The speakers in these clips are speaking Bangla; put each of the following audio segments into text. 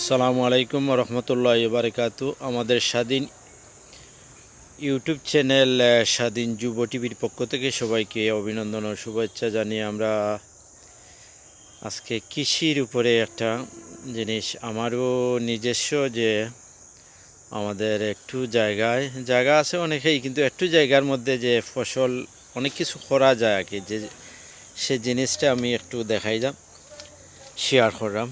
সালামু আলাইকুম রহমতুল্লাহ বারকাতু। আমাদের স্বাধীন ইউটিউব চ্যানেল স্বাধীন যুব টিভির পক্ষ থেকে সবাইকে অভিনন্দন ও শুভেচ্ছা জানিয়ে আমরা আজকে কৃষির উপরে একটা জিনিস, আমারও নিজস্ব যে আমাদের একটু জায়গায়, জায়গা আছে অনেকেই, কিন্তু একটু জায়গার মধ্যে যে ফসল, অনেক কিছু করা যায় আর কি। যে, সে জিনিসটা আমি একটু দেখাই দাম শেয়ার করলাম।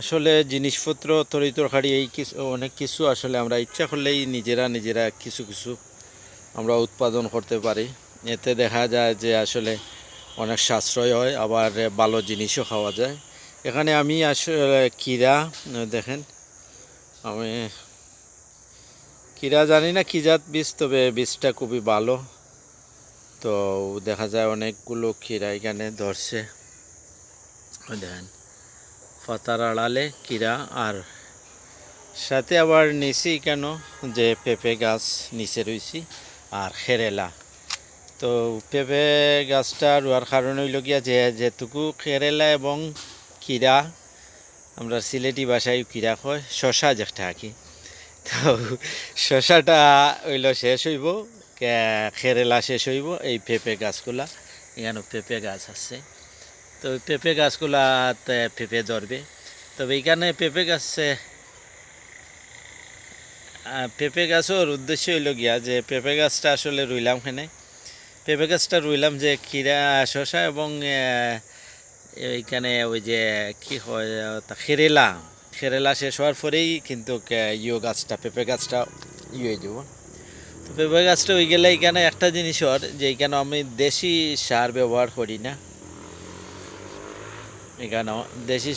আসলে জিনিসপত্র, তরি তরকারি, এই কিছু, অনেক কিছু আসলে আমরা ইচ্ছা করলেই নিজেরা নিজেরা কিছু কিছু আমরা উৎপাদন করতে পারি। এতে দেখা যায় যে আসলে অনেক সাশ্রয় হয়, আবার ভালো জিনিসও খাওয়া যায়। এখানে আমি আসলে কিরা, দেখেন, আমি কিরা জানি না কি জাত বীজ, তবে বীজটা খুবই ভালো। তো দেখা যায় অনেকগুলো ক্ষীরা এখানে ধরছে। দেখেন পাতার আড়ালে কিরা আর। সাথে আবার নিচি কেন? যে পেঁপে গাছ নিচে রয়েছি আর খেরেলা। তো পেঁপে গাছটা রোয়ার কারণ হইল গিয়া যে যেটুকু খেরেলা এবং কিরা, আমরা সিলেটি ভাষায় কিরা কয়, শশা যেটা আর কি। তো শশাটা হইল শেষ হইব খেরেলা শেষ হইব, এই পেঁপে গাছগুলা, এখানে পেঁপে গাছ আছে। তো পেঁপে গাছগুলাতে পেঁপে ধরবে। তবে এখানে পেঁপে গাছে পেঁপে গাছের উদ্দেশ্য হইল গিয়া যে পেঁপে গাছটা আসলে রুইলাম এখানে পেঁপে গাছটা রুইলাম যে কিরা শশা এবং এইখানে ওই যে কি হয় খেরেলা। খেরেলা শেষ হওয়ার পরেই কিন্তু ইয়ো গাছটা, পেঁপে গাছটা ইয়ে হয়ে যাব। তো পেঁপে গাছটা হয়ে গেলে এখানে একটা জিনিস হর যে এখানে আমি দেশি সার ব্যবহার করি না। এখানে দেশি